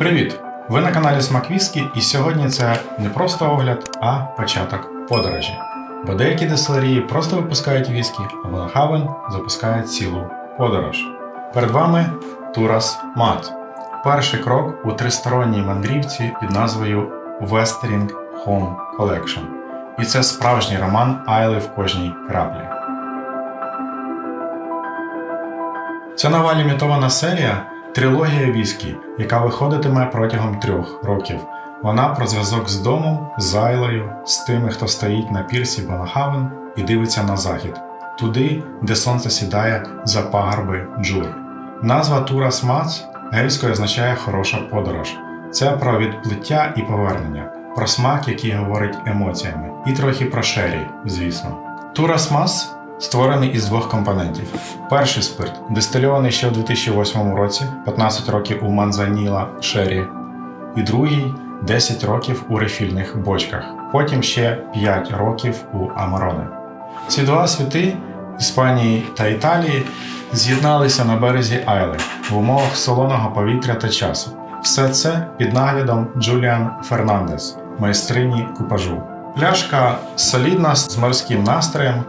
Привіт! Ви на каналі Смак Віскі, і сьогодні це не просто огляд, а початок подорожі. Бо деякі дистилерії просто випускають віскі, а Волахавен запускає цілу подорож. Перед вами Турас Мат. Перший крок у тристоронній мандрівці під назвою Westering Home Collection. І це справжній роман Айли в кожній краплі. Ця нова лімітована серія трилогія віскі, яка виходитиме протягом трьох років. Вона про зв'язок з домом, з Айлою, з тими, хто стоїть на пірсі Банахавен і дивиться на захід, туди, де сонце сідає за пагорби Джур. Назва Турас Мац гельською означає хороша подорож. Це про відплиття і повернення, про смак, який говорить емоціями, і трохи про шері, звісно. Турас Мас створений із двох компонентів. Перший спирт дистильований ще у 2008 році, 15 років у Манзаніла Шері, і другий 10 років у рефільних бочках, потім ще 5 років у Амароне. Ці два світи Іспанії та Італії з'єдналися на березі Айли в умовах солоного повітря та часу. Все це під наглядом Джуліан Фернандес, майстрині купажу. Пляшка солідна з морським настроєм,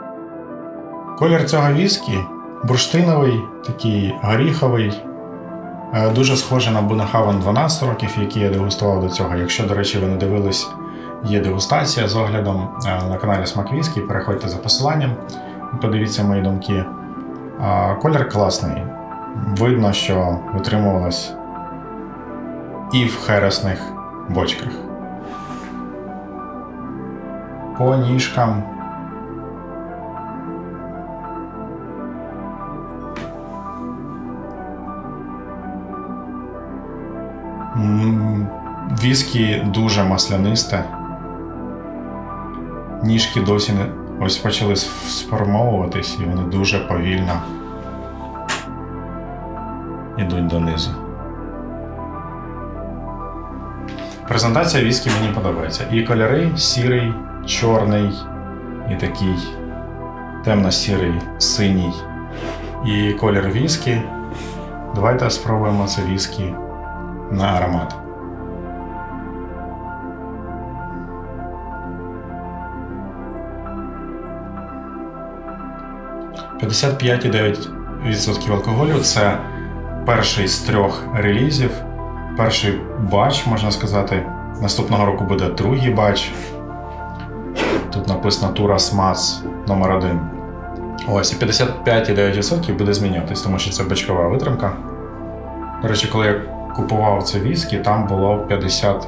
Колір цього віскі бурштиновий, такий горіховий, е, дуже схожий на Бунахавен 12 років, який я дегустував до цього. Якщо, до речі, ви не дивились, є дегустація з оглядом е, на каналі Смак Віскі, переходьте за посиланням і подивіться мої думки. Колір класний. Видно, що витримувалось і в хересних бочках. По ніжкам Віскі дуже маслянисте. Ніжки досі не ось почали сформовуватись, і вони дуже повільно йдуть донизу. Презентація віскі мені подобається. І кольори сірий, чорний, і такий темно-сірий, синій. І колір віскі. Давайте спробуємо це віскі на аромат. відсотків алкоголю це перший з трьох релізів, перший бач, можна сказати. Наступного року буде другий бач. Тут написано Тура Мац номер 1 Ось, і 55,9% буде змінюватись, тому що це бачкова витримка. До речі, коли я купував це віскі, там було 50.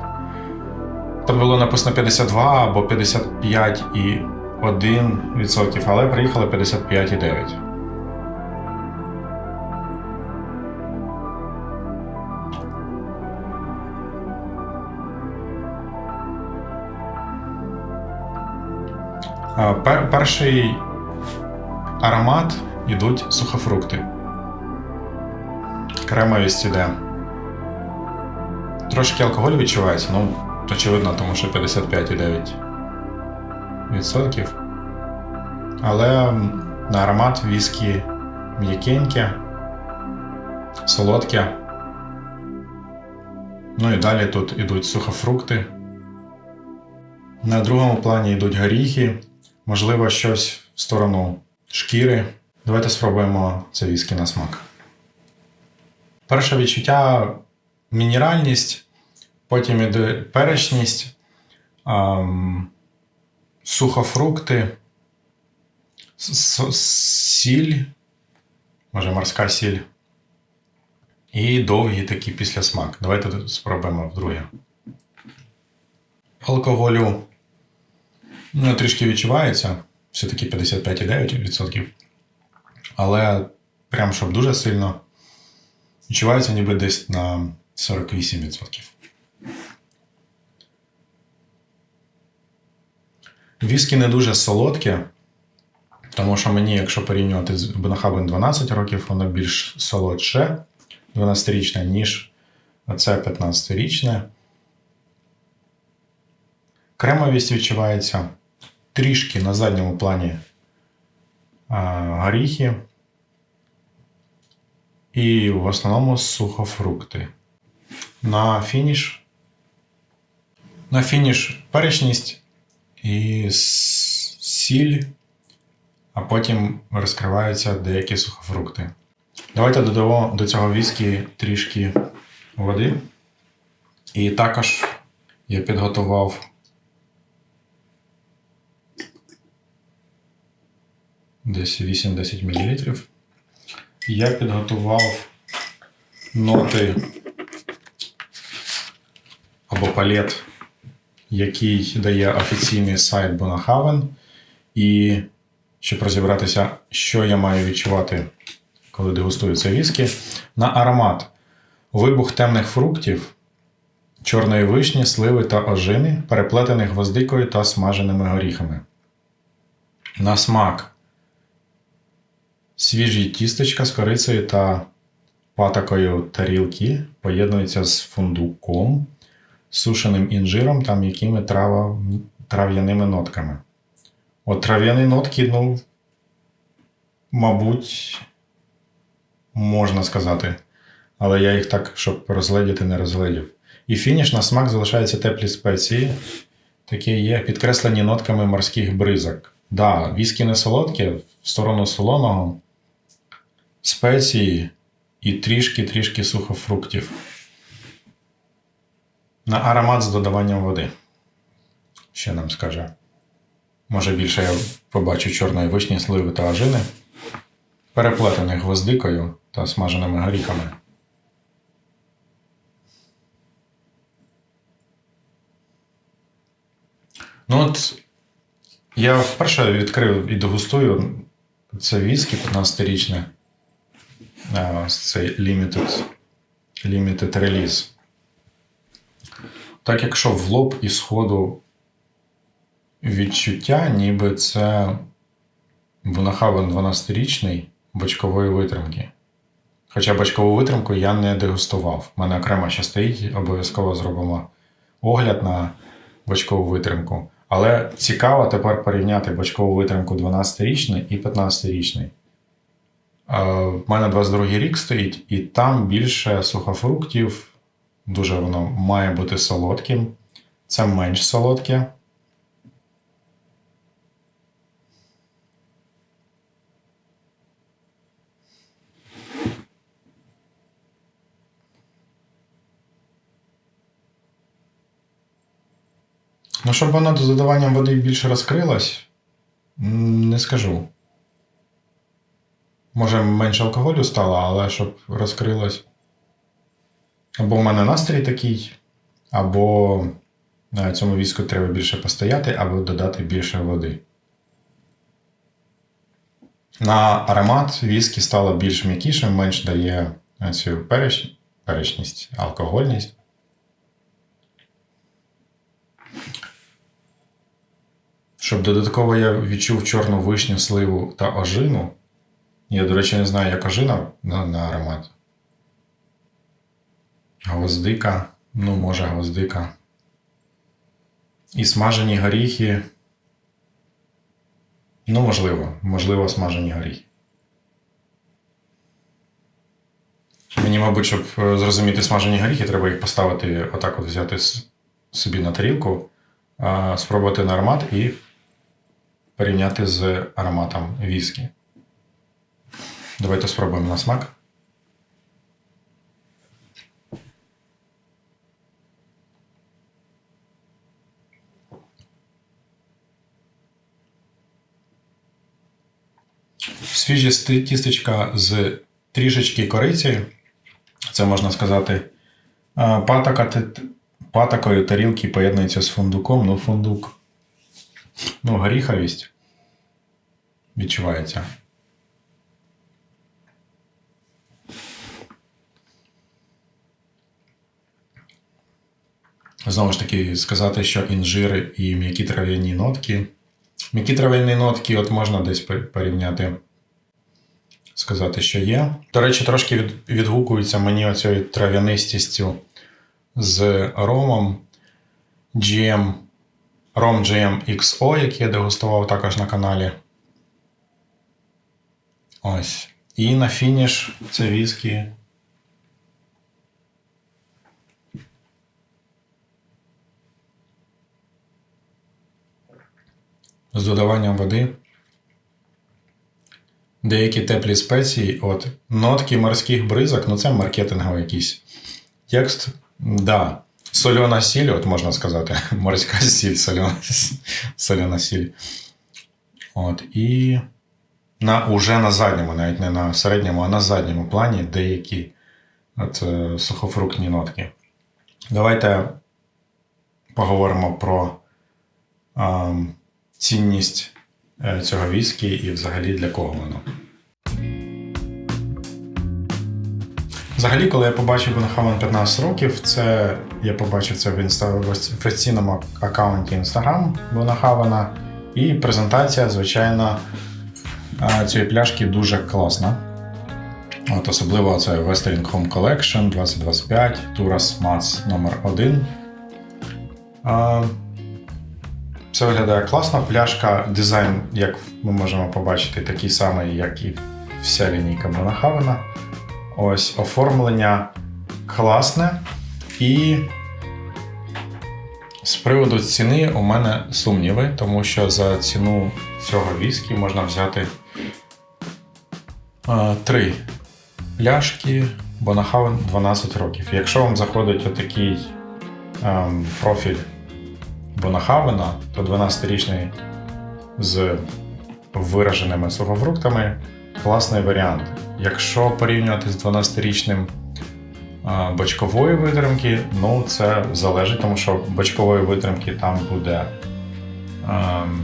Там було написано 52 або 55,1%, але приїхали 55,9%. Пер- перший аромат ідуть сухофрукти. Кремовість іде. Трошки алкоголю відчувається, ну, очевидно, тому що 55,9%. Але на аромат віскі м'якеньке, солодке. Ну і далі тут ідуть сухофрукти. На другому плані йдуть горіхи, можливо, щось в сторону шкіри. Давайте спробуємо це віскі на смак. Перше відчуття мінеральність, потім іде перечність, сухофрукти, сіль, може морська сіль. І довгий такий післясмак. Давайте спробуємо вдруге. Алкоголю ну, трішки відчувається, все-таки 55,9%. Але прям щоб дуже сильно відчувається ніби десь на 48%. Віскі не дуже солодке, тому що мені, якщо порівнювати з Бенахабен 12 років, воно більш солодше 12-річне, ніж оце 15-річне. Кремовість відчувається трішки на задньому плані горіхи. І в основному сухофрукти. На фініш. На фініш перечність і сіль, а потім розкриваються деякі сухофрукти. Давайте додамо до цього віскі трішки води. І також я підготував десь 8-10 мл. Я підготував ноти або палет, який дає офіційний сайт Bonhaven. І щоб розібратися, що я маю відчувати, коли дегустую це віскі, на аромат вибух темних фруктів, чорної вишні, сливи та ожини, переплетених гвоздикою та смаженими горіхами. На смак свіжі тістечка з корицею та патокою тарілки поєднуються з фундуком, сушеним інжиром та м'якими трава... трав'яними нотками. От трав'яні нотки, ну, мабуть, можна сказати. Але я їх так, щоб розгледіти, не розгледів. І фініш на смак залишаються теплі спеції. Такі є підкреслені нотками морських бризок. Да, віскі не солодке, в сторону солоного, спеції і трішки-трішки сухофруктів. На аромат з додаванням води. Ще нам скаже. Може більше я побачу чорної вишні, сливи та ажини, переплетених гвоздикою та смаженими горіхами. Ну от я вперше відкрив і дегустую це віскі 15-річне. А, ось Цей limited, limited release. Так, якщо в лоб і сходу відчуття, ніби це Бунахавен 12-річний бочкової витримки. Хоча бочкову витримку я не дегустував. У мене окремо ще стоїть, обов'язково зробимо огляд на бочкову витримку. Але цікаво тепер порівняти бочкову витримку 12-річний і 15-річний. У мене 22 рік стоїть, і там більше сухофруктів. Дуже воно має бути солодким. Це менш солодке. Ну, щоб воно з додаванням води більше розкрилось, м, не скажу. Може, менше алкоголю стало, але щоб розкрилось. Або в мене настрій такий, або на цьому віску треба більше постояти, або додати більше води. На аромат віскі стало більш м'якішим, менш дає цю переч... перечність, алкогольність. Щоб додатково я відчув чорну вишню, сливу та ожину. Я, до речі, не знаю, як ожина на, на аромат. Гвоздика, ну, може, гвоздика. І смажені горіхи. Ну, можливо, можливо, смажені горіхи. Мені, мабуть, щоб е, зрозуміти смажені горіхи, треба їх поставити, отак от взяти собі на тарілку, спробувати на аромат і порівняти з ароматом віскі. Давайте спробуємо на смак. Свіжі тістечка з трішечки кориці. Це можна сказати. Патока, патокою тарілки поєднується з фундуком. Ну, фундук. Ну, горіховість відчувається. Знову ж таки, сказати, що інжири і м'які трав'яні нотки. М'які трав'яні нотки, от можна десь порівняти, сказати, що є. До речі, трошки від, відгукується мені оцією трав'янистістю з ромом GM, Rom GM XO, який я дегустував також на каналі. Ось. І на фініш це віскі. З додаванням води. Деякі теплі спеції, от нотки морських бризок, ну це маркетинговий якийсь текст. Да. Сольона сіль, от можна сказати. Морська сіль, сольона, сольона сіль. От, і на, уже на задньому, навіть не на середньому, а на задньому плані деякі от, е, сухофруктні нотки. Давайте поговоримо про е, цінність цього віскі і взагалі для кого воно. Взагалі, коли я побачив Бенхавен 15 років, це я побачив це в, інста... аккаунті Instagram Бенхавена. І презентація, звичайно, цієї пляшки дуже класна. От Особливо це Westering Home Collection 2025, Turas Mats номер 1 Це виглядає класно. Пляшка, дизайн, як ми можемо побачити, такий самий, як і вся лінійка Бонахавена. Ось оформлення класне. І з приводу ціни у мене сумніви, тому що за ціну цього віскі можна взяти е, три пляшки Бонахавен 12 років. Якщо вам заходить отакий ем, профіль Бонахавена, то 12-річний з вираженими сухофруктами класний варіант. Якщо порівнювати з 12-річним а, бочкової витримки, ну це залежить, тому що бочкової витримки там буде ем,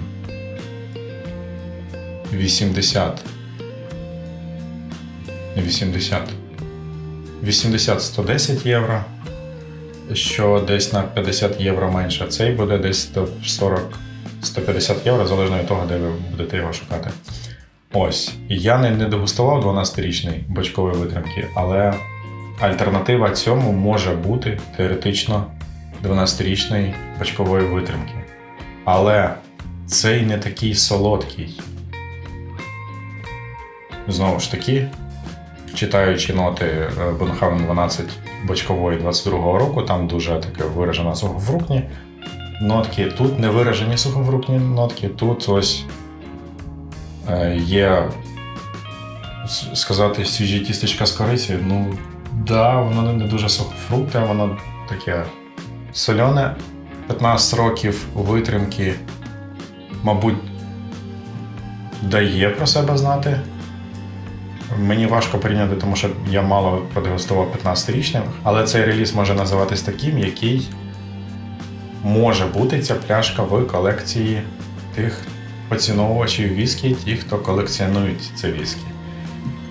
80. 80. 80-110 євро, що десь на 50 євро менше. Цей буде десь 140-150 євро, залежно від того, де ви будете його шукати. Ось. Я не, не дегустував 12-річний бочкової витримки, але альтернатива цьому може бути теоретично 12-річний бочкової витримки. Але цей не такий солодкий. Знову ж таки, читаючи ноти Бонхавен 12 бочкової 22-го року, там дуже таке виражено сухофруктні нотки. Тут не виражені сухофруктні нотки, тут ось е, є сказати свіжі тістечка з кориці. Ну, да, воно не дуже сухофрукте, воно таке соляне. 15 років витримки, мабуть, дає про себе знати. Мені важко порівняти, тому що я мало продегустував 15-річним, але цей реліз може називатись таким, який може бути ця пляшка в колекції тих поціновувачів віскі, ті, хто колекціонують це віскі.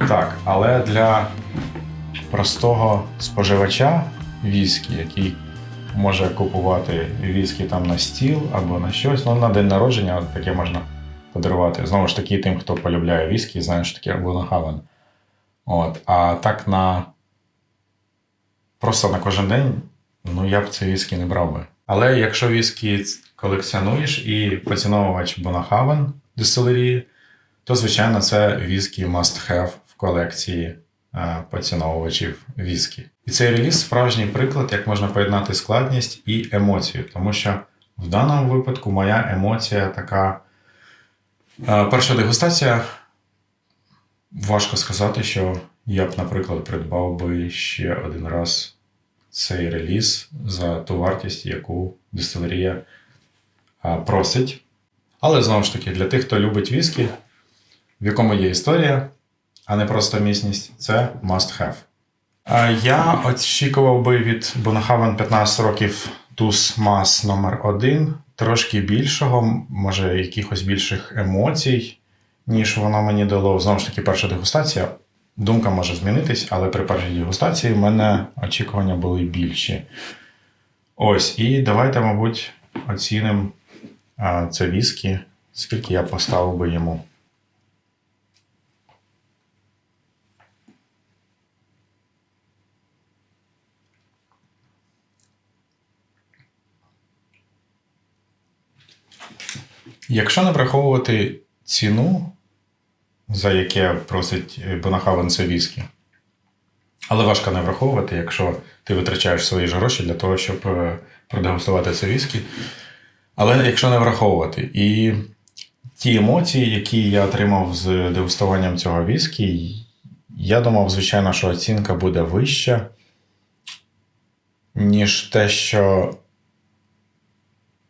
Так, але для простого споживача віскі, який може купувати віскі там на стіл або на щось, ну на день народження от таке можна подарувати. Знову ж таки, тим, хто полюбляє віскі, знає, що таке Бонахавен. От. А так на просто на кожен день, ну я б це віскі не брав би. Але якщо віскі колекціонуєш і поціновувач Бонахавен дистилерії, то звичайно це віскі must have в колекції е, поціновувачів віскі. І цей реліз справжній приклад, як можна поєднати складність і емоцію, тому що в даному випадку моя емоція така. Е, Перша дегустація. Важко сказати, що я б, наприклад, придбав би ще один раз цей реліз за ту вартість, яку дистилерія просить. Але знову ж таки, для тих, хто любить віскі, в якому є історія, а не просто міцність, це must have. Я очікував би від Бонахавен 15 років Туз Мас номер 1 трошки більшого, може, якихось більших емоцій, ніж воно мені дало. Знову ж таки, перша дегустація. Думка може змінитись, але при першій дегустації в мене очікування були більші. Ось, і давайте, мабуть, оцінимо це віскі, скільки я поставив би йому. Якщо не враховувати ціну, за яке просить Бонахавен це віскі, але важко не враховувати, якщо ти витрачаєш свої ж гроші для того, щоб е, продегустувати це віскі. Але якщо не враховувати, і ті емоції, які я отримав з дегустуванням цього віскі, я думав, звичайно, що оцінка буде вища, ніж те, що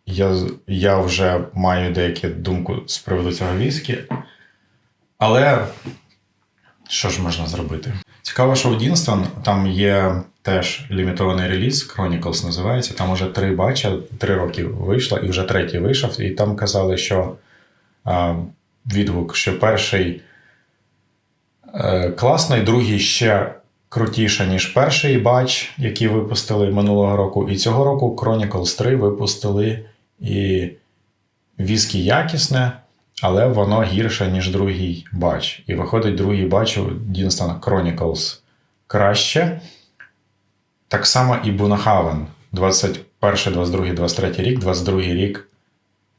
я, я вже маю деяку думку з приводу цього віскі. Але що ж можна зробити? Цікаво, що у Дінстон там є теж лімітований реліз, Chronicles називається. Там уже три бача, три роки вийшло, і вже третій вийшов. І там казали, що а, відгук, що перший е, класний, другий ще крутіше, ніж перший бач, який випустили минулого року. І цього року Chronicles 3 випустили і віскі якісне, але воно гірше, ніж другий бач. І виходить другий бач у Дінстон Chronicles краще. Так само і Бунахавен. 21, 22, 23 рік, 22 рік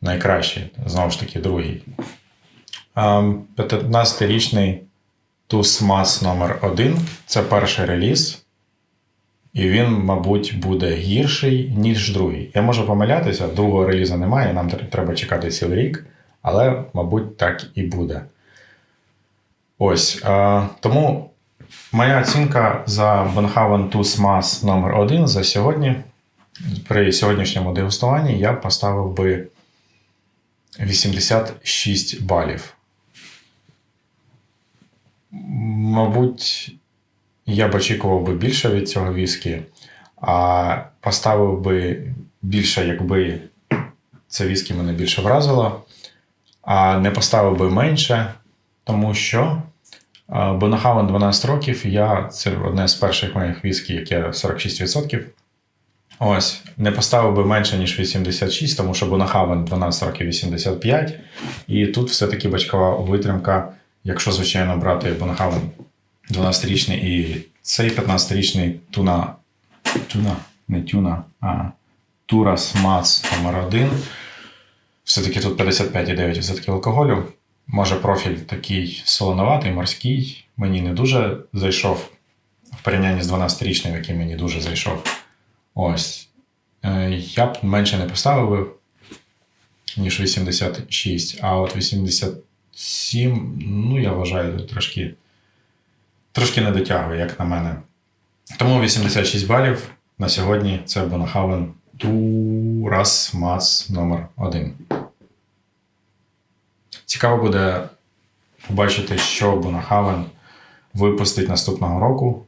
найкращий. Знову ж таки, другий. Ем, 15-річний Тус Мас номер 1 це перший реліз. І він, мабуть, буде гірший, ніж другий. Я можу помилятися, другого релізу немає, нам треба чекати цілий рік, але, мабуть, так і буде. Ось. Е, тому моя оцінка за Bonhaven Tus Mas номер 1 за сьогодні. При сьогоднішньому дегустуванні я поставив би 86 балів. Мабуть, я б очікував би більше від цього віскі, а поставив би більше, якби це віскі мене більше вразило, а не поставив би менше, тому що Бонахавен 12 років, я це одне з перших моїх віскі, яке 46%. Ось, не поставив би менше, ніж 86, тому що Бонахавен 12 років 85. І тут все-таки бачкова витримка, якщо, звичайно, брати Бонахавен 12-річний і цей 15-річний туна. Туна, не тюна, а Турас Мац номер 1 Все-таки тут 55,9% алкоголю. Може, профіль такий солоноватий, морський. Мені не дуже зайшов в порівнянні з 12-річним, який мені дуже зайшов. Ось. Е, Я б менше не поставив, ніж 86, а от 87, ну, я вважаю, трошки, трошки не дотягує, як на мене. Тому 86 балів на сьогодні це Бонахавен Турас Мац номер 1 Цікаво буде побачити, що Бонахавен випустить наступного року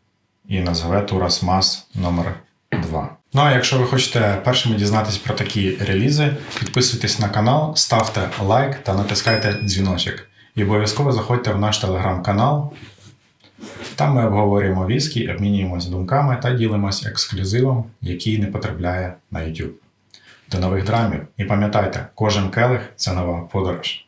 і назве Турас Мас номер 2 Ну а якщо ви хочете першими дізнатися про такі релізи, підписуйтесь на канал, ставте лайк та натискайте дзвіночок. І обов'язково заходьте в наш телеграм-канал. Там ми обговорюємо віскі, обмінюємося думками та ділимося ексклюзивом, який не потрапляє на YouTube. До нових драмів. І пам'ятайте, кожен келих це нова подорож.